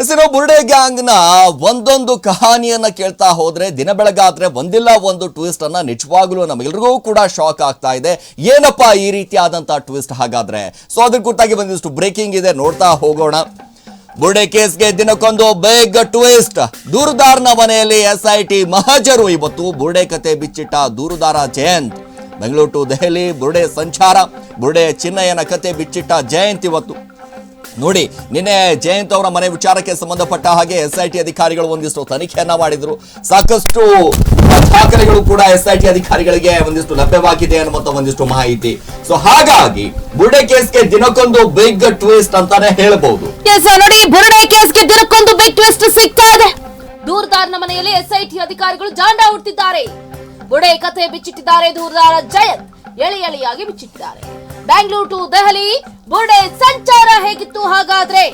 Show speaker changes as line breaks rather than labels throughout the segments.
ಹೆಸರು ಬುರ್ಡೆ ಗ್ಯಾಂಗ್ ಒಂದೊಂದು ಕಹಾನಿಯನ್ನ ಕೇಳ್ತಾ ಹೋದ್ರೆ, ದಿನ ಬೆಳಗಾದ್ರೆ ಒಂದಿಲ್ಲ ಒಂದು ಟ್ವಿಸ್ಟ್ ಅನ್ನ ನಿಜವಾಗ್ಲೂ ನಮಗೆಲ್ರಿಗೂ ಕೂಡ ಶಾಕ್ ಆಗ್ತಾ ಇದೆ. ಏನಪ್ಪಾ ಈ ರೀತಿಯಾದಂತಹ ಟ್ವಿಸ್ಟ್ ಹಾಗಾದ್ರೆ? ಸೊ ಅದ್ರ ಕುರಿತಾಗಿ ಒಂದಿಷ್ಟು ಬ್ರೇಕಿಂಗ್ ಇದೆ, ನೋಡ್ತಾ ಹೋಗೋಣ. ಬುರ್ಡೆ ಕೇಸ್ಗೆ ದಿನಕ್ಕೊಂದು ಬೇಗ ಟ್ವಿಸ್ಟ್ ದೂರುದಾರನ ಮನೆಯಲ್ಲಿ ಎಸ್ ಐ ಟಿ ಮಹಜರು. ಇವತ್ತು ಬುರ್ಡೆ ಕತೆ ಬಿಚ್ಚಿಟ್ಟ ದೂರುದಾರ ಜಯಂತ್. ಬೆಂಗಳೂರು ಟು ದೆಹಲಿ, ಬುರ್ಡೆ ಸಂಚಾರ. ಬುರ್ಡೆ ಚಿನ್ನಯ್ಯನ ಕತೆ ಬಿಚ್ಚಿಟ್ಟ ಜಯಂತ್ ಇವತ್ತು. ನೋಡಿ, ನಿನ್ನೆ ಜಯಂತ್ ಅವರ ಮನೆ ವಿಚಾರಕ್ಕೆ ಸಂಬಂಧಪಟ್ಟ ಹಾಗೆ ಎಸ್ ಐ ಟಿ ಅಧಿಕಾರಿಗಳು ಒಂದಿಷ್ಟು ತನಿಖೆಯನ್ನ ಮಾಡಿದ್ರು. ಸಾಕಷ್ಟು ದಾಖಲೆಗಳು ಕೂಡ ಎಸ್ ಐ ಟಿ ಅಧಿಕಾರಿಗಳಿಗೆ ಒಂದಿಷ್ಟು ಲಭ್ಯವಾಗಿದೆ ಅನ್ನುವಂತ ಒಂದಿಷ್ಟು ಮಾಹಿತಿ. ಸೊ ಹಾಗಾಗಿ ಬುರ್ಡೆ ಕೇಸ್ಗೆ ದಿನಕ್ಕೊಂದು ಬಿಗ್ ಟ್ವಿಸ್ಟ್ ಅಂತಾನೆ ಹೇಳಬಹುದು
ಎಸ್ ನೋಡಿ, ಬುರುಡೆ ಕೇಸ್ಗೆ ದಿನಕ್ಕೊಂದು ಬಿಗ್ ಟ್ವಿಸ್ಟ್ ಸಿಗ್ತಾ ಇದೆ. ದೂರದಾರನ ಮನೆಯಲ್ಲಿ ಎಸ್ಐಟಿ ಅಧಿಕಾರಿಗಳು ಜಾಂಡ ಹುಡ್ತಿದ್ದಾರೆ ಬುಡೆ ಕಥೆ ಬಿಚ್ಚಿಟ್ಟಿದ್ದಾರೆ ದೂರದಾರ ಜಯಂತ್. ಎಳೆ ಎಳೆಯಾಗಿ ಬಿಚ್ಚಿಟ್ಟಿದ್ದಾರೆ. ಬ್ಯಾಂಗ್ಳೂರ್ ಟು ದೆಹಲಿ. ಬುರ್ಡೆ ಸಂಚಾರ ಹೇಗಿತ್ತು ಹಾಗಾದ್ರೆ?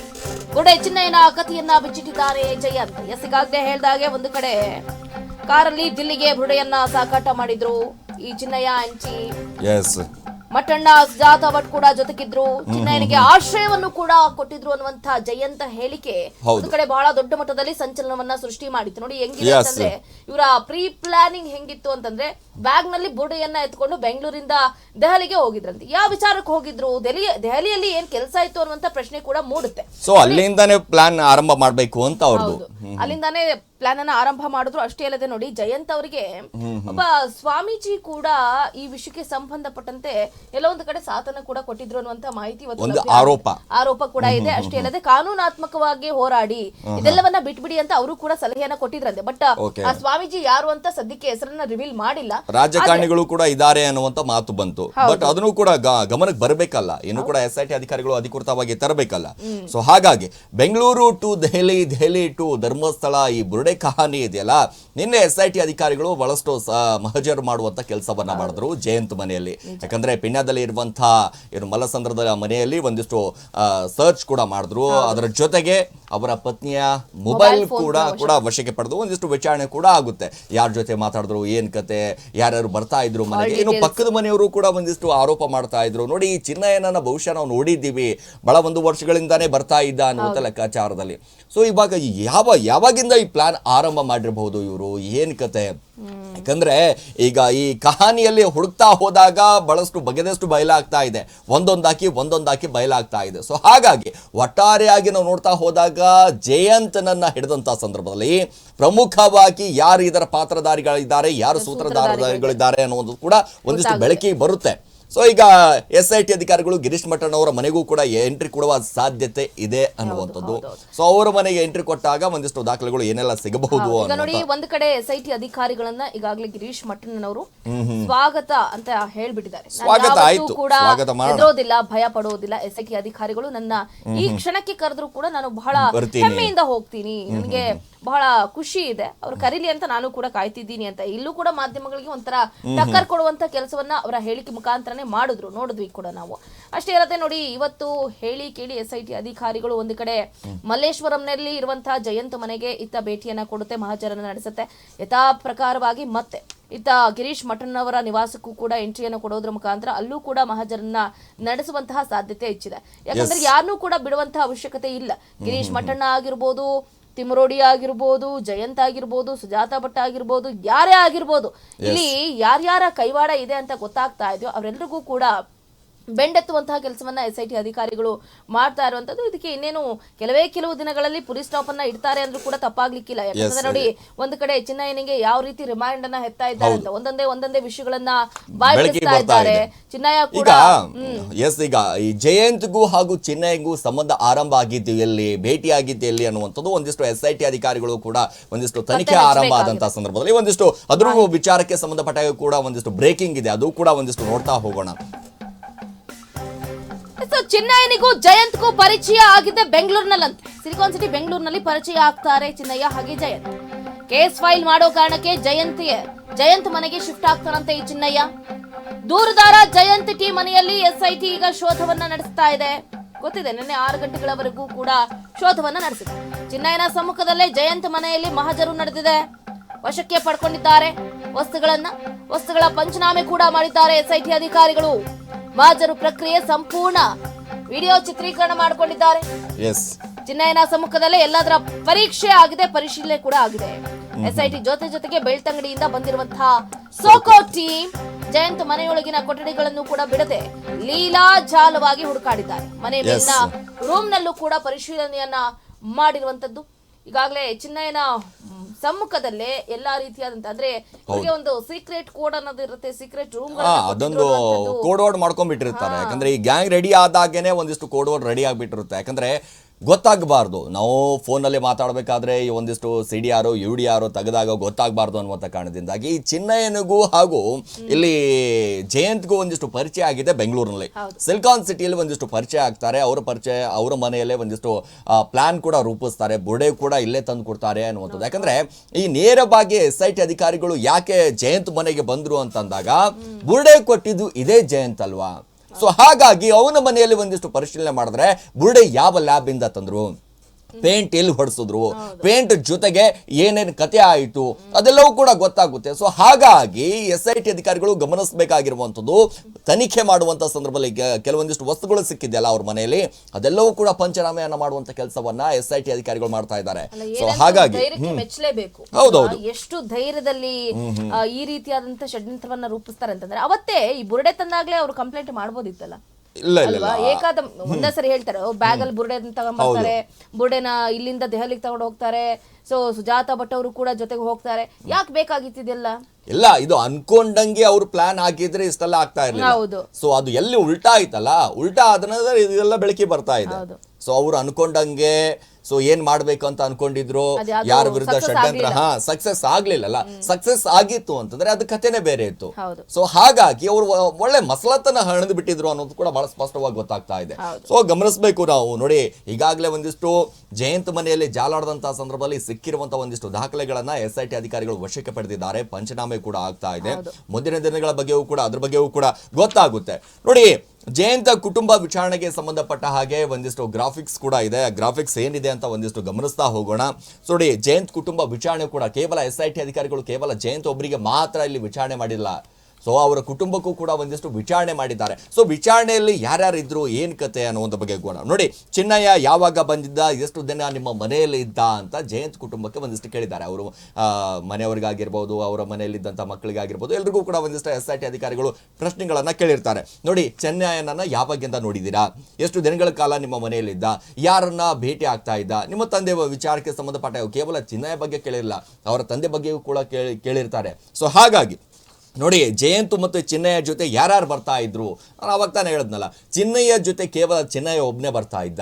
ಬುರ್ಡೆ ಚಿನ್ನಯ್ಯನ ಕಥೆಯನ್ನ ಬಿಚ್ಚಿಟ್ಟಿದ್ದಾರೆ ಜಯಂತ್. ಎಸ್ ಈಗಾಗಲೇ ಹೇಳ್ದಾಗೆ ಒಂದು ಕಡೆ ಕಾರಲ್ಲಿ ದಿಲ್ಲಿಗೆ ಬುಡೆಯನ್ನ ಸಾಕಾಟ ಮಾಡಿದ್ರು ಈ ಚಿನ್ನಯ್ಯ ಅಂಚಿ ಮಠಣ್ಣ ಸುಜಾತ ಭಟ್ ಕೂಡ ಜೊತೆಗಿದ್ರು. ಚಿನ್ನಯ್ಯನಿಗೆ ಆಶ್ರಯವನ್ನು ಕೂಡ ಕೊಟ್ಟಿದ್ರು ಅನ್ನುವಂತ ಜಯಂತ ಹೇಳಿಕೆ. ಒಂದು ಕಡೆ ಬಹಳ ದೊಡ್ಡ ಮಟ್ಟದಲ್ಲಿ ಸಂಚಲನವನ್ನ ಸೃಷ್ಟಿ ಮಾಡಿತ್ತು. ನೋಡಿ ಹೆಂಗಿದೆ. ಅಂತಂದ್ರೆ ಇವರ ಪ್ರೀ ಪ್ಲಾನಿಂಗ್ ಹೆಂಗಿತ್ತು ಅಂತಂದ್ರೆ ಬ್ಯಾಗ್ನಲ್ಲಿ ಬುಡೆಯನ್ನ ಎತ್ಕೊಂಡು ಬೆಂಗಳೂರಿಂದ ದೆಹಲಿಗೆ ಹೋಗಿದ್ರಂತೆ. ಯಾವ ವಿಚಾರಕ್ಕೆ ಹೋಗಿದ್ರು? ದೆಹಲಿ ದೆಹಲಿಯಲ್ಲಿ ಏನ್ ಕೆಲಸ ಇತ್ತು ಅನ್ನುವಂತ ಪ್ರಶ್ನೆ ಕೂಡ ಮೂಡುತ್ತೆ.
ಸೊ ಅಲ್ಲಿಂದಾನೇ ಪ್ಲಾನ್ ಆರಂಭ ಮಾಡ್ಬೇಕು ಅಂತ ಅವ್ರದ್ದು.
ಅಲ್ಲಿಂದಾನೇ ಪ್ಲಾನ್ ಅನ್ನ ಆರಂಭ ಮಾಡಿದ್ರು. ಅಷ್ಟೇ ಅಲ್ಲದೆ ನೋಡಿ ಜಯಂತ್ ಅವರಿಗೆ ಒಬ್ಬ ಸ್ವಾಮೀಜಿ ಕೂಡ ಈ ವಿಷಯಕ್ಕೆ ಸಂಬಂಧಪಟ್ಟಂತೆ ಎಲ್ಲೋ ಒಂದು ಕಡೆ ಸಾಥನ ಕೂಡ ಕೊಟ್ಟಿದ್ರು ಅನ್ನುವಂತ ಮಾಹಿತಿ
ಒಂದು ಆರೋಪ.
ಆರೋಪ ಕೂಡ ಇದೆ. ಅಷ್ಟೇ ಅಲ್ಲದೆ ಕಾನೂನಾತ್ಮಕವಾಗಿ ಹೋರಾಡಿ ಇದೆಲ್ಲವನ್ನ ಬಿಟ್ಬಿಡಿ ಅಂತ ಅವರು ಕೂಡ ಸಲಹೆಯನ್ನ ಕೊಟ್ಟಿದ್ರಂತೆ. ಬಟ್ ಆ ಸ್ವಾಮೀಜಿ ಯಾರು ಅಂತ ಸದ್ಯಕ್ಕೆ ಹೆಸರನ್ನ ರಿವೀಲ್ ಮಾಡಿಲ್ಲ.
ರಾಜಕಾರಣಿಗಳು ಕೂಡ ಇದಾರೆ ಅನ್ನುವಂತ ಮಾತು ಬಂತು. ಬಟ್ ಅದನ್ನು ಕೂಡ ಗಮನಕ್ಕೆ ಬರಬೇಕಲ್ಲ. ಇನ್ನು ಕೂಡ ಎಸ್ ಐ ಟಿ ಅಧಿಕಾರಿಗಳು ಅಧಿಕೃತವಾಗಿ ತರಬೇಕಲ್ಲ. ಸೊ ಹಾಗಾಗಿ ಬೆಂಗಳೂರು ಟು ದೆಹಲಿ ದೆಹಲಿ ಟು ಧರ್ಮಸ್ಥಳ ಈ ಬುರುಡೆ ಕಹಾನಿ ಇದೆಯಲ್ಲ? ನಿನ್ನೆ ಎಸ್ ಐ ಟಿ ಅಧಿಕಾರಿಗಳು ಬಹಳಷ್ಟು ಮಹಜರು ಮಾಡುವಂತ ಕೆಲಸವನ್ನ ಮಾಡಿದ್ರು ಜಯಂತ್ ಮನೆಯಲ್ಲಿ. ಯಾಕಂದ್ರೆ ಪಿಣ್ಯದಲ್ಲಿ ಇರುವಂತಹ ಏನು ಮಲಸಂದ್ರದ ಮನೆಯಲ್ಲಿ ಒಂದಿಷ್ಟು ಸರ್ಚ್ ಕೂಡ ಮಾಡಿದ್ರು. ಅದರ ಜೊತೆಗೆ ಅವರ ಪತ್ನಿಯ ಮೊಬೈಲ್ ಕೂಡ ಕೂಡ ವಶಕ್ಕೆ ಪಡೆದು ಒಂದಿಷ್ಟು ವಿಚಾರಣೆ ಕೂಡ ಆಗುತ್ತೆ. ಯಾರ ಜೊತೆ ಮಾತಾಡಿದ್ರು ಏನ್ ಕತೆ ಯಾರ್ಯಾರು ಬರ್ತಾ ಇದ್ರು ಮನೆಗೆ. ಏನು ಪಕ್ಕದ ಮನೆಯವರು ಕೂಡ ಒಂದಿಷ್ಟು ಆರೋಪ ಮಾಡ್ತಾ ಇದ್ರು. ನೋಡಿ ಈ ಚಿನ್ನಯನ ಬಹುಶಃ ನಾವು ನೋಡಿದ್ದೀವಿ. ಬಹಳ ಒಂದು ವರ್ಷಗಳಿಂದಾನೇ ಬರ್ತಾ ಇದ್ದ ಅನ್ನುವಂಥ ಲೆಕ್ಕಾಚಾರದಲ್ಲಿ. ಸೊ ಇವಾಗ ಯಾವ ಯಾವಾಗಿಂದ ಈ ಪ್ಲಾನ್ ಆರಂಭ ಮಾಡಿರಬಹುದು ಇವರು? ಏನ್ ಕತೆ? ಯಾಕಂದ್ರೆ ಈಗ ಈ ಕಹಾನಿಯಲ್ಲಿ ಹುಡುಕ್ತಾ ಹೋದಾಗ ಬಹಳಷ್ಟು ಬಗೆದಷ್ಟು ಬಯಲಾಗ್ತಾ ಇದೆ. ಒಂದೊಂದಾಕಿ ಒಂದೊಂದಾಕಿ ಬಯಲಾಗ್ತಾ ಇದೆ. ಸೊ ಹಾಗಾಗಿ ಒಟ್ಟಾರೆಯಾಗಿ ನಾವು ನೋಡ್ತಾ ಹೋದಾಗ ಜಯಂತನನ್ನ ಹಿಡಿದಂತ ಸಂದರ್ಭದಲ್ಲಿ ಪ್ರಮುಖವಾಗಿ ಯಾರು ಇದರ ಪಾತ್ರಧಾರಿಗಳಿದ್ದಾರೆ ಯಾರು ಸೂತ್ರಧಾರಿಗಳಿದ್ದಾರೆ ಅನ್ನೋದು ಕೂಡ ಒಂದಿಷ್ಟು ಬೆಳಕಿಗೆ ಬರುತ್ತೆ. ಸೊ ಈಗ ಎಸ್ ಐ ಟಿ ಅಧಿಕಾರಿಗಳು ಗಿರೀಶ್ ಮಠಣ್ಣವರ ಅವರ ಮನೆಗೂ ಕೂಡ ಎಂಟ್ರಿ ಕೊಡುವ ಸಾಧ್ಯತೆ ಇದೆ ಅನ್ನುವಂಥದ್ದು. ಸೊ ಅವರ ಮನೆಗೆ ಎಂಟ್ರಿ ಕೊಟ್ಟಾಗ ಒಂದಿಷ್ಟು ದಾಖಲೆಗಳು ಏನೆಲ್ಲ ಸಿಗಬಹುದು
ಈಗ ನೋಡಿ ಒಂದ್ ಕಡೆ ಎಸ್ ಐ ಟಿ ಅಧಿಕಾರಿಗಳನ್ನ ಈಗಾಗಲೇ ಗಿರೀಶ್ ಮಠಣ್ಣನವರು ಸ್ವಾಗತ ಅಂತ ಹೇಳ್ಬಿಟ್ಟಿದ್ದಾರೆ.
ಸ್ವಾಗತ ಆಯ್ತು.
ಕೂಡ
ಸ್ವಾಗತ.
ಹೆದರೋದಿಲ್ಲ ಭಯ ಪಡೋದಿಲ್ಲ ಎಸ್ ಐ ಟಿ ಅಧಿಕಾರಿಗಳು. ನನ್ನ ಈ ಕ್ಷಣಕ್ಕೆ ಕರೆದ್ರು ಕೂಡ ನಾನು ಬಹಳ
ಬರ್ತೀನಿ.
ಹೆಮ್ಮೆಯಿಂದ ಹೋಗ್ತೀನಿ. ನನಗೆ ಬಹಳ ಖುಷಿ ಇದೆ. ಅವ್ರು ಕರೀಲಿ ಅಂತ ನಾನು ಕೂಡ ಕಾಯ್ತಿದ್ದೀನಿ ಅಂತ. ಇಲ್ಲೂ ಕೂಡ ಮಾಧ್ಯಮಗಳಿಗೆ ಒಂಥರ ಟಕ್ಕರ್ ಕೊಡುವಂತ ಕೆಲಸವನ್ನ ಅವರ ಹೇಳಿಕೆ ಮುಖಾಂತರನೇ ಮಾಡಿದ್ರು. ನೋಡಿದ್ವಿ ಕೂಡ ನಾವು. ಅಷ್ಟೇ ಇರತ್ತೆ ನೋಡಿ ಇವತ್ತು ಹೇಳಿ ಕೇಳಿ ಎಸ್ ಐ ಟಿ ಅಧಿಕಾರಿಗಳು ಒಂದು ಕಡೆ ಮಲ್ಲೇಶ್ವರಂನಲ್ಲಿ ಇರುವಂತಹ ಜಯಂತ್ ಮನೆಗೆ ಇತ್ತ ಭೇಟಿಯನ್ನ ಕೊಡುತ್ತೆ ಮಹಾಜರನ್ನ ನಡೆಸುತ್ತೆ. ಯಥಾ ಪ್ರಕಾರವಾಗಿ ಮತ್ತೆ ಇತ್ತ ಗಿರೀಶ್ ಮಠನ್ನವರ ನಿವಾಸಕ್ಕೂ ಕೂಡ ಎಂಟ್ರಿಯನ್ನು ಕೊಡೋದ್ರ ಮುಖಾಂತರ ಅಲ್ಲೂ ಕೂಡ ಮಹಾಜರನ್ನ ನಡೆಸುವಂತಹ ಸಾಧ್ಯತೆ ಹೆಚ್ಚಿದೆ. ಯಾಕಂದ್ರೆ ಯಾರನ್ನೂ ಕೂಡ ಬಿಡುವಂತಹ ಅವಶ್ಯಕತೆ ಇಲ್ಲ. ಗಿರೀಶ್ ಮಠಣ್ಣ ಆಗಿರ್ಬೋದು ತಿಮರೋಡಿ ಆಗಿರ್ಬೋದು ಜಯಂತ್ ಆಗಿರ್ಬೋದು ಸುಜಾತ ಭಟ್ ಆಗಿರ್ಬೋದು ಯಾರೇ ಆಗಿರ್ಬೋದು ಇಲ್ಲಿ ಯಾರ್ಯಾರ ಕೈವಾಡ ಇದೆ ಅಂತ ಗೊತ್ತಾಗ್ತಾ ಇದೆಯೋ ಅವರೆಲ್ಲರಿಗೂ ಕೂಡ ಬೆಂಡೆತ್ತುವಂತಹ ಕೆಲಸವನ್ನ ಎಸ್ ಐ ಟಿ ಅಧಿಕಾರಿಗಳು ಮಾಡ್ತಾ ಇರುವಂತದ್ದು. ಇದಕ್ಕೆ ಇನ್ನೇನು ಕೆಲವೇ ಕೆಲವು ದಿನಗಳಲ್ಲಿ ಪುಲಿಸ್ ಸ್ಟಾಪ್ ಅನ್ನ ಇಡ್ತಾರೆ ಅಂದ್ರೂ ಕೂಡ ತಪ್ಪಾಗ್ಲಿಕ್ಕಿಲ್ಲ. ಯಾಕಂದ್ರೆ ನೋಡಿ ಒಂದ್ ಕಡೆ ಚಿನ್ನಯ್ಯನಿಗೆ ಯಾವ ರೀತಿ ರಿಮಾಂಡ್ ಅನ್ನ ಹೆತ್ತಾ ಇದ್ದಾರೆ ಅಂತ ಒಂದೊಂದೇ ಒಂದೊಂದೇ ವಿಷಯಗಳನ್ನ
ಬಾಯಿಸ್ತಾ
ಇದ್ದಾರೆ. ಚಿನ್ನಯ್ಯ ಕೂಡ
ಎಸ್ ಈಗ ಈ ಜಯಂತ್ಗೂ ಹಾಗೂ ಚಿನ್ನಯ್ಯಗೂ ಸಂಬಂಧ ಆರಂಭ ಆಗಿದ್ದು ಎಲ್ಲಿ ಭೇಟಿ ಆಗಿದ್ದು ಎಲ್ಲಿ ಅನ್ನುವಂಥದ್ದು ಒಂದಿಷ್ಟು ಎಸ್ ಐ ಟಿ ಅಧಿಕಾರಿಗಳು ಕೂಡ ಒಂದಿಷ್ಟು ತನಿಖೆ ಆರಂಭ ಆದಂತಹ ಸಂದರ್ಭದಲ್ಲಿ ಒಂದಿಷ್ಟು ಅದ್ರ ವಿಚಾರಕ್ಕೆ ಸಂಬಂಧಪಟ್ಟ ಕೂಡ ಒಂದಿಷ್ಟು ಬ್ರೇಕಿಂಗ್ ಇದೆ. ಅದು ಕೂಡ ಒಂದಿಷ್ಟು ನೋಡ್ತಾ ಹೋಗೋಣ.
ಸೊ ಚಿನ್ನಯ್ಯನಿಗೂ ಜಯಂತ್ಗೂ ಪರಿಚಯ ಆಗಿದೆ ಬೆಂಗಳೂರಿನಲ್ಲಂತೆ. ಸಿಲಿಕಾನ್ ಸಿಟಿ ಬೆಂಗಳೂರಿನಲ್ಲಿ ಪರಿಚಯ ಆಗ್ತಾರೆ ಚಿನ್ನಯ್ಯ, ಹಾಗೆ ಜಯಂತ್. ಕೇಸ್ ಫೈಲ್ ಮಾಡೋ ಕಾರಣಕ್ಕೆ ಜಯಂತಿಯೇ ಜಯಂತ್ ಮನೆಗೆ ಶಿಫ್ಟ್ ಆಗ್ತಾರಂತೆ ಈ ಚಿನ್ನಯ್ಯ. ದೂರದಾರ ಜಯಂತ್ ಟಿ ಮನೆಯಲ್ಲಿ ಎಸ್ಐಟಿ ಈಗ ಶೋಧವನ್ನ ನಡೆಸ್ತಾ ಇದೆ. ಗೊತ್ತಿದೆ, ನಿನ್ನೆ ಆರು ಗಂಟೆಗಳವರೆಗೂ ಕೂಡ ಶೋಧವನ್ನ ನಡೆಸಿದೆ. ಚಿನ್ನಯ್ಯನ ಸಮ್ಮುಖದಲ್ಲೇ ಜಯಂತ್ ಮನೆಯಲ್ಲಿ ಮಹಜರು ನಡೆದಿದೆ. ವಶಕ್ಕೆ ಪಡ್ಕೊಂಡಿದ್ದಾರೆ. ವಸ್ತುಗಳನ್ನ, ವಸ್ತುಗಳ ಪಂಚನಾಮೆ ಕೂಡ ಮಾಡಿದ್ದಾರೆ ಎಸ್ಐಟಿ ಅಧಿಕಾರಿಗಳು. ಮಹಜರು ಪ್ರಕ್ರಿಯೆ ಸಂಪೂರ್ಣ ವಿಡಿಯೋ ಚಿತ್ರೀಕರಣ ಮಾಡಿಕೊಂಡಿದ್ದಾರೆ.
ಎಸ್
ಚಿನ್ನಯ್ಯನ ಸಮ್ಮುಖದಲ್ಲೇ ಎಲ್ಲದರ ಪರೀಕ್ಷೆ ಆಗಿದೆ ಪರಿಶೀಲನೆ ಕೂಡ ಆಗಿದೆ. ಎಸ್ಐಟಿ ಜೊತೆ ಜೊತೆಗೆ ಬೆಳ್ತಂಗಡಿಯಿಂದ ಬಂದಿರುವಂತಹ ಸೋಕೋ ಟೀಮ್ ಜಯಂತ್ ಮನೆಯೊಳಗಿನ ಕೊಠಡಿಗಳನ್ನು ಕೂಡ ಬಿಡದೆ ಲೀಲಾಜಾಲವಾಗಿ ಹುಡುಕಾಡಿದ್ದಾರೆ. ಮನೆ ಮೇಲಿನ ರೂಮ್ ನಲ್ಲೂ ಕೂಡ ಪರಿಶೀಲನೆಯನ್ನ ಮಾಡಿರುವಂತದ್ದು ಈಗಾಗಲೇ ಚಿನ್ನಯ್ಯನ ಸಮ್ಮುಖದಲ್ಲೇ ಎಲ್ಲಾ ರೀತಿಯಾದಂತ ಅಂದ್ರೆ ಇವ್ರಿಗೆ ಒಂದು ಸೀಕ್ರೆಟ್ ಕೋಡ್ ಅನ್ನೋದು ಇರುತ್ತೆ ಸೀಕ್ರೆಟ್ ರೂಮ್
ಹಾ ಅದೊಂದು ಕೋಡ್ ವರ್ಡ್ ಮಾಡ್ಕೊಂಡ್ಬಿಟ್ಟಿರ್ತಾರೆ. ಯಾಕಂದ್ರೆ ಈ ಗ್ಯಾಂಗ್ ರೆಡಿ ಆದಾಗೇನೆ ಒಂದಿಷ್ಟು ಕೋಡ್ ವರ್ಡ್ ರೆಡಿ ಆಗ್ಬಿಟ್ಟಿರುತ್ತೆ. ಯಾಕಂದ್ರೆ ಗೊತ್ತಾಗಬಾರ್ದು. ನಾವು ಫೋನಲ್ಲಿ ಮಾತಾಡಬೇಕಾದ್ರೆ ಈ ಒಂದಿಷ್ಟು C D R U D R ತೆಗೆದಾಗ ಗೊತ್ತಾಗಬಾರ್ದು ಅನ್ನುವಂಥ ಕಾರಣದಿಂದಾಗಿ ಈ ಚಿನ್ನಯ್ಯನಿಗೂ ಹಾಗೂ ಇಲ್ಲಿ ಜಯಂತ್ಗೂ ಒಂದಿಷ್ಟು ಪರಿಚಯ ಆಗಿದೆ ಬೆಂಗಳೂರಿನಲ್ಲಿ. ಸಿಲ್ಕಾನ್ ಸಿಟಿಯಲ್ಲಿ ಒಂದಿಷ್ಟು ಪರಿಚಯ ಆಗ್ತಾರೆ. ಅವರ ಪರಿಚಯ ಅವರ ಮನೆಯಲ್ಲೇ ಒಂದಿಷ್ಟು ಪ್ಲಾನ್ ಕೂಡ ರೂಪಿಸ್ತಾರೆ. ಬುಡೆ ಕೂಡ ಇಲ್ಲೇ ತಂದು ಕೊಡ್ತಾರೆ ಅನ್ನುವಂಥದ್ದು. ಯಾಕಂದ್ರೆ ಈ ನೇರವಾಗಿ ಎಸ್ ಐ ಟಿ ಅಧಿಕಾರಿಗಳು ಯಾಕೆ ಜಯಂತ್ ಮನೆಗೆ ಬಂದರು ಅಂತಂದಾಗ ಬುರ್ಡೆ ಕೊಟ್ಟಿದ್ದು ಇದೇ ಜಯಂತ್ ಅಲ್ವಾ? ಸೊ ಹಾಗಾಗಿ ಅವನ ಮನೆಯಲ್ಲಿ ಒಂದಿಷ್ಟು ಪರಿಶೀಲನೆ ಮಾಡಿದ್ರೆ ಬುರ್ಡೆ ಯಾವ ಲ್ಯಾಬ್ ಇಂದ ತಂದ್ರು? ಪೇಂಟ್ ಎಲ್ಲಿ ಹೊಡಿಸಿದ್ರು? ಪೇಂಟ್ ಜೊತೆಗೆ ಏನೇನು ಕತೆ ಆಯಿತು? ಅದೆಲ್ಲವೂ ಕೂಡ ಗೊತ್ತಾಗುತ್ತೆ. ಸೊ ಹಾಗಾಗಿ ಎಸ್ ಐ ಟಿ ಅಧಿಕಾರಿಗಳು ಗಮನಿಸಬೇಕಾಗಿರುವಂಥದ್ದು ತನಿಖೆ ಮಾಡುವಂಥ ಸಂದರ್ಭದಲ್ಲಿ ಕೆಲವೊಂದಿಷ್ಟು ವಸ್ತುಗಳು ಸಿಕ್ಕಿದೆಯಲ್ಲ ಅವ್ರ ಮನೆಯಲ್ಲಿ ಅದೆಲ್ಲವೂ ಕೂಡ ಪಂಚನಾಮೆಯನ್ನ ಮಾಡುವಂತ ಕೆಲಸವನ್ನ ಎಸ್ ಐ ಟಿ ಅಧಿಕಾರಿಗಳು ಮಾಡ್ತಾ ಇದ್ದಾರೆ. ಸೊ ಹಾಗಾಗಿ
ಮೆಚ್ಚಲೇಬೇಕು?
ಹೌದೌದು.
ಎಷ್ಟು ಧೈರ್ಯದಲ್ಲಿ ಈ ರೀತಿಯಾದಂತಹ ಷಡ್ಯಂತ್ರವನ್ನ ರೂಪಿಸ್ತಾರೆ ಅಂತಂದ್ರೆ ಅವತ್ತೇ ಈ ಬುರುಡೆ ತಂದಾಗ್ಲೇ ಅವರು ಕಂಪ್ಲೇಂಟ್ ಮಾಡ್ಬೋದಿತ್ತಲ್ಲ?
ಇಲ್ಲ ಇಲ್ಲ
ಅಲ್ವಾ? ಏಕಾದ ಒಂದೇ ಸರಿ ಹೇಳ್ತಾರೆ ಬ್ಯಾಗ್ ಅಲ್ಲಿ ಬುರ್ಡೆ ತಗೊಂಡ್ಬರ್ತಾರೆ ಬುರ್ಡೆನ ಇಲ್ಲಿಂದ ದೆಹಲಿಗೆ ತಗೊಂಡು ಹೋಗ್ತಾರೆ. ಸೊ ಸುಜಾತ ಭಟ್ ಅವರು ಕೂಡ ಜೊತೆಗೆ ಹೋಗ್ತಾರೆ. ಯಾಕೆ ಬೇಕಾಗಿತ್ತಿದೆಲ್ಲ
ಇಲ್ಲ ಇದು ಅನ್ಕೊಂಡಂಗೆ ಅವ್ರು ಪ್ಲಾನ್ ಹಾಕಿದ್ರೆ ಇಷ್ಟೆಲ್ಲ ಆಗ್ತಾ ಇರಲಿಲ್ಲ.
ಹೌದು.
ಸೊ ಅದು ಎಲ್ಲಿ ಉಲ್ಟಾ ಆಯ್ತಲ್ಲ ಉಲ್ಟಾ ಆದ ಇದೆಲ್ಲ ಬೆಳಕಿ ಬರ್ತಾ ಇದೆ. ಸೊ ಅವ್ರು ಅನ್ಕೊಂಡಂಗೆ ಸೊ ಏನ್ ಮಾಡ್ಬೇಕು ಅಂತ ಅನ್ಕೊಂಡಿದ್ರು ಯಾರ ವಿರುದ್ಧ ಷಡ್ಯಂತ್ರ. ಹಾ ಸಕ್ಸಸ್ ಆಗ್ಲಿಲ್ಲಲ್ಲ. ಸಕ್ಸಸ್ ಆಗಿತ್ತು ಅಂತಂದ್ರೆ ಅದು ಕಥೆನೆ ಬೇರೆ ಇತ್ತು. ಸೊ ಹಾಗಾಗಿ ಅವರು ಒಳ್ಳೆ ಮಸಲತನ ಹಣದು ಬಿಟ್ಟಿದ್ರು ಅನ್ನೋದು ಕೂಡ ಬಹಳ ಸ್ಪಷ್ಟವಾಗಿ ಗೊತ್ತಾಗ್ತಾ ಇದೆ. ಸೊ ಗಮನಿಸಬೇಕು ನಾವು. ನೋಡಿ ಈಗಾಗಲೇ ಒಂದಿಷ್ಟು ಜಯಂತ್ ಮನೆಯಲ್ಲಿ ಜಾಲಾಡದಂತ ಸಂದರ್ಭದಲ್ಲಿ ಸಿಕ್ಕಿರುವಂತ ಒಂದಿಷ್ಟು ದಾಖಲೆಗಳನ್ನ ಎಸ್ ಐ ಟಿ ಅಧಿಕಾರಿಗಳು ವಶಕ್ಕೆ ಪಡೆದಿದ್ದಾರೆ. ಪಂಚನಾಮೆ ಕೂಡ ಆಗ್ತಾ ಇದೆ. ಮುಂದಿನ ದಿನಗಳ ಬಗ್ಗೆಯೂ ಕೂಡ ಅದ್ರ ಬಗ್ಗೆಯೂ ಕೂಡ ಗೊತ್ತಾಗುತ್ತೆ. ನೋಡಿ ಜಯಂತ ಕುಟುಂಬ ವಿಚಾರಣೆಗೆ ಸಂಬಂಧಪಟ್ಟ ಹಾಗೆ ಒಂದಿಷ್ಟು ಗ್ರಾಫಿಕ್ಸ್ ಕೂಡ ಇದೆ. ಗ್ರಾಫಿಕ್ಸ್ ಏನಿದೆ ಅಂತ ಒಂದಿಷ್ಟು ಗಮನಿಸ್ತಾ ಹೋಗೋಣ. ಸೊ ನೋಡಿ ಜಯಂತ್ ಕುಟುಂಬ ವಿಚಾರಣೆ ಕೂಡ ಕೇವಲ ಎಸ್ ಐ ಟಿ ಅಧಿಕಾರಿಗಳು ಕೇವಲ ಜಯಂತ್ ಒಬ್ಬರಿಗೆ ಮಾತ್ರ ಇಲ್ಲಿ ವಿಚಾರಣೆ ಮಾಡಿಲ್ಲ. ಸೊ ಅವರ ಕುಟುಂಬಕ್ಕೂ ಕೂಡ ಒಂದಿಷ್ಟು ವಿಚಾರಣೆ ಮಾಡಿದ್ದಾರೆ. ಸೊ ವಿಚಾರಣೆಯಲ್ಲಿ ಯಾರ್ಯಾರು ಇದ್ರು ಏನು ಕತೆ ಅನ್ನುವಂಥ ಬಗ್ಗೆ ಕೂಡ ನೋಡಿ, ಚಿನ್ನಯ್ಯ ಯಾವಾಗ ಬಂದಿದ್ದ ಎಷ್ಟು ದಿನ ನಿಮ್ಮ ಮನೆಯಲ್ಲಿ ಇದ್ದ ಅಂತ ಜಯಂತ್ ಕುಟುಂಬಕ್ಕೆ ಒಂದಿಷ್ಟು ಕೇಳಿದ್ದಾರೆ. ಅವರು ಮನೆಯವರಿಗಾಗಿರ್ಬೋದು, ಅವರ ಮನೆಯಲ್ಲಿದ್ದಂಥ ಮಕ್ಕಳಿಗಾಗಿರ್ಬೋದು, ಎಲ್ರಿಗೂ ಕೂಡ ಒಂದಿಷ್ಟು ಎಸ್ ಐ ಟಿ ಅಧಿಕಾರಿಗಳು ಪ್ರಶ್ನೆಗಳನ್ನು ಕೇಳಿರ್ತಾರೆ. ನೋಡಿ, ಚೆನ್ನಯ್ಯನನ್ನ ಯಾವಾಗಿಂದ ನೋಡಿದ್ದೀರಾ? ಎಷ್ಟು ದಿನಗಳ ಕಾಲ ನಿಮ್ಮ ಮನೆಯಲ್ಲಿದ್ದ? ಯಾರನ್ನ ಭೇಟಿ ಆಗ್ತಾ ಇದ್ದ? ನಿಮ್ಮ ತಂದೆ ವಿಚಾರಕ್ಕೆ ಸಂಬಂಧಪಟ್ಟ ಕೇವಲ ಚಿನ್ನಯ್ಯ ಬಗ್ಗೆ ಕೇಳಿರಲ್ಲ ಅವರ ತಂದೆ ಬಗ್ಗೆಯೂ ಕೂಡ ಕೇಳಿ ಕೇಳಿರ್ತಾರೆ. ಸೊ ಹಾಗಾಗಿ ನೋಡಿ, ಜಯಂತು ಮತ್ತು ಚಿನ್ನಯ್ಯ ಜೊತೆ ಯಾರ್ಯಾರು ಬರ್ತಾ ಇದ್ರು? ಅವಾಗ ತಾನೇ ಹೇಳಿದ್ನಲ್ಲ, ಚಿನ್ನಯ್ಯ ಜೊತೆ ಕೇವಲ ಚಿನ್ನಯ್ಯ ಒಬ್ಬನೇ ಬರ್ತಾ ಇದ್ದ?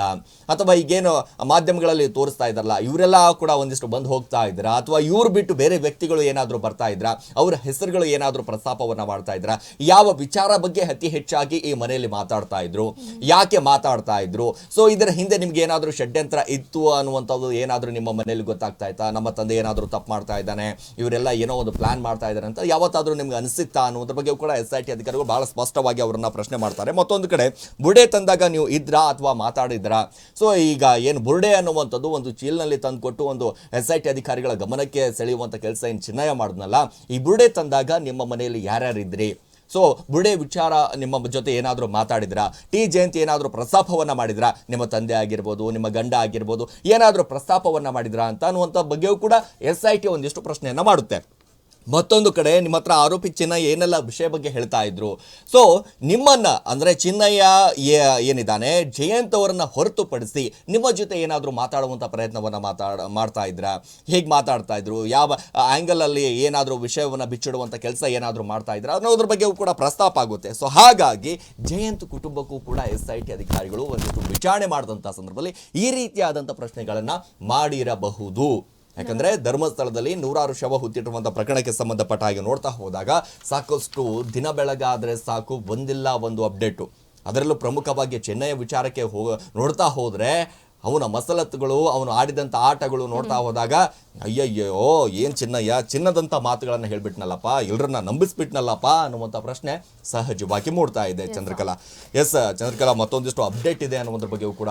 ಅಥವಾ ಈಗೇನು ಮಾಧ್ಯಮಗಳಲ್ಲಿ ತೋರಿಸ್ತಾ ಇದ್ದಾರಲ್ಲ, ಇವರೆಲ್ಲ ಕೂಡ ಒಂದಿಷ್ಟು ಬಂದು ಹೋಗ್ತಾ ಇದ್ರ? ಅಥವಾ ಇವ್ರು ಬಿಟ್ಟು ಬೇರೆ ವ್ಯಕ್ತಿಗಳು ಏನಾದರೂ ಬರ್ತಾ ಇದ್ರ? ಅವ್ರ ಹೆಸರುಗಳು ಏನಾದರೂ ಪ್ರಸ್ತಾಪವನ್ನು ಮಾಡ್ತಾ ಇದ್ರ? ಯಾವ ವಿಚಾರ ಬಗ್ಗೆ ಅತಿ ಹೆಚ್ಚಾಗಿ ಈ ಮನೆಯಲ್ಲಿ ಮಾತಾಡ್ತಾ ಇದ್ರು? ಯಾಕೆ ಮಾತಾಡ್ತಾ ಇದ್ರು? ಸೊ ಇದರ ಹಿಂದೆ ನಿಮ್ಗೆ ಏನಾದರೂ ಷಡ್ಯಂತ್ರ ಇತ್ತು ಅನ್ನುವಂಥದ್ದು ಏನಾದರೂ ನಿಮ್ಮ ಮನೆಯಲ್ಲಿ ಗೊತ್ತಾಗ್ತಾ ಇತ್ತಾ? ನಮ್ಮ ತಂದೆ ಏನಾದರೂ ತಪ್ಪು ಮಾಡ್ತಾ ಇದ್ದಾನೆ? ಇವರೆಲ್ಲ ಏನೋ ಒಂದು ಪ್ಲಾನ್ ಮಾಡ್ತಾ ಇದ್ದಾರೆ ಅಂತ ಯಾವತ್ತಾದರೂ ನಿಮ್ಗೆ ಅನಿಸುತ್ತಾ ಅನ್ನೋದ್ರ ಬಗ್ಗೆ ಕೂಡ ಎಸ್ ಐ ಟಿ ಅಧಿಕಾರಿಗಳು ಬಹಳ ಸ್ಪಷ್ಟವಾಗಿ ಅವರನ್ನ ಪ್ರಶ್ನೆ ಮಾಡ್ತಾರೆ. ಮತ್ತೊಂದು ಕಡೆ, ಬುರ್ಡೆ ತಂದಾಗ ನೀವು ಇದ್ರಾ ಅಥವಾ ಮಾತಾಡಿದ್ರಾ? ಸೊ ಈಗ ಏನು ಬುರ್ಡೆ ಅನ್ನುವಂಥದ್ದು ಒಂದು ಚೀಲ್ನಲ್ಲಿ ತಂದುಕೊಟ್ಟು ಒಂದು ಎಸ್ ಐ ಟಿ ಅಧಿಕಾರಿಗಳ ಗಮನಕ್ಕೆ ಸೆಳೆಯುವಂಥ ಕೆಲಸ ಏನು ಚಿನ್ನಯ ಮಾಡಿದ್ನಲ್ಲ, ಈ ಬುರ್ಡೆ ತಂದಾಗ ನಿಮ್ಮ ಮನೆಯಲ್ಲಿ ಯಾರ್ಯಾರಿದ್ರಿ ಸೊ ಬುರ್ಡೆ ವಿಚಾರ ನಿಮ್ಮ ಜೊತೆ ಏನಾದರೂ ಮಾತಾಡಿದ್ರಾ? ಟಿ ಜಯಂತಿ ಏನಾದರೂ ಪ್ರಸ್ತಾಪವನ್ನ ಮಾಡಿದ್ರಾ? ನಿಮ್ಮ ತಂದೆ ಆಗಿರ್ಬೋದು, ನಿಮ್ಮ ಗಂಡ ಆಗಿರ್ಬೋದು, ಏನಾದರೂ ಪ್ರಸ್ತಾಪವನ್ನ ಮಾಡಿದ್ರಾ ಅಂತ ಅನ್ನುವಂಥ ಬಗ್ಗೆಯೂ ಕೂಡ ಎಸ್ ಐ ಟಿ ಒಂದಿಷ್ಟು ಪ್ರಶ್ನೆಯನ್ನು ಮಾಡುತ್ತೆ. ಮತ್ತೊಂದು ಕಡೆ ನಿಮ್ಮ ಹತ್ರ ಆರೋಪಿ ಚಿನ್ನಯ್ಯ ಏನೆಲ್ಲ ವಿಷಯ ಬಗ್ಗೆ ಹೇಳ್ತಾ ಇದ್ರು. ಸೊ ನಿಮ್ಮನ್ನ, ಅಂದ್ರೆ ಚಿನ್ನಯ್ಯ ಏನಿದ್ದಾನೆ, ಜಯಂತ್ ಅವರನ್ನ ಹೊರತುಪಡಿಸಿ ನಿಮ್ಮ ಜೊತೆ ಏನಾದರೂ ಮಾತಾಡುವಂಥ ಪ್ರಯತ್ನವನ್ನ ಮಾತಾಡ ಮಾಡ್ತಾ ಇದ್ರ? ಹೇಗೆ ಮಾತಾಡ್ತಾ ಇದ್ರು? ಯಾವ ಆಂಗಲ್ ಅಲ್ಲಿ ಏನಾದರೂ ವಿಷಯವನ್ನ ಬಿಚ್ಚಿಡುವಂಥ ಕೆಲಸ ಏನಾದರೂ ಮಾಡ್ತಾ ಇದ್ರ? ಅನ್ನೋದ್ರ ಬಗ್ಗೆಯೂ ಕೂಡ ಪ್ರಸ್ತಾಪ ಆಗುತ್ತೆ. ಸೊ ಹಾಗಾಗಿ ಜಯಂತ್ ಕುಟುಂಬಕ್ಕೂ ಕೂಡ ಎಸ್ ಐ ಟಿ ಅಧಿಕಾರಿಗಳು ಒಂದಿಷ್ಟು ವಿಚಾರಣೆ ಮಾಡಿದಂಥ ಸಂದರ್ಭದಲ್ಲಿ ಈ ರೀತಿಯಾದಂಥ ಪ್ರಶ್ನೆಗಳನ್ನ ಮಾಡಿರಬಹುದು. ಯಾಕಂದ್ರೆ ಧರ್ಮಸ್ಥಳದಲ್ಲಿ ನೂರಾರು ಶವ ಹುತ್ತಿಟ್ಟಿರುವಂಥ ಪ್ರಕರಣಕ್ಕೆ ಸಂಬಂಧಪಟ್ಟ ಹಾಗೆ ನೋಡ್ತಾ ಹೋದಾಗ ಸಾಕಷ್ಟು ದಿನ ಬೆಳಗಾದ್ರೆ ಸಾಕು ಒಂದಿಲ್ಲ ಒಂದು ಅಪ್ಡೇಟು ಅದರಲ್ಲೂ ಪ್ರಮುಖವಾಗಿ ಚೆನ್ನೈಯ ವಿಚಾರಕ್ಕೆ ಹೋಗ ನೋಡ್ತಾ ಹೋದ್ರೆ ಅವನ ಮಸಲತ್ತುಗಳು ಅವನು ಆಡಿದಂಥ ಆಟಗಳು ನೋಡ್ತಾ ಹೋದಾಗ ಅಯ್ಯಯ್ಯೋ ಏನು ಚಿನ್ನಯ್ಯ ಚಿನ್ನದಂಥ ಮಾತುಗಳನ್ನು ಹೇಳ್ಬಿಟ್ನಲ್ಲಪ್ಪ ಎಲ್ಲರನ್ನ ನಂಬಿಸ್ಬಿಟ್ನಲ್ಲಪ್ಪ ಅನ್ನುವಂಥ ಪ್ರಶ್ನೆ ಸಹಜವಾಗಿ ಮೂಡ್ತಾ ಇದೆ ಚಂದ್ರಕಲಾ. ಎಸ್ ಚಂದ್ರಕಲಾ ಮತ್ತೊಂದಿಷ್ಟು ಅಪ್ಡೇಟ್ ಇದೆ ಅನ್ನುವಂದ್ರ ಬಗ್ಗೆಯೂ ಕೂಡ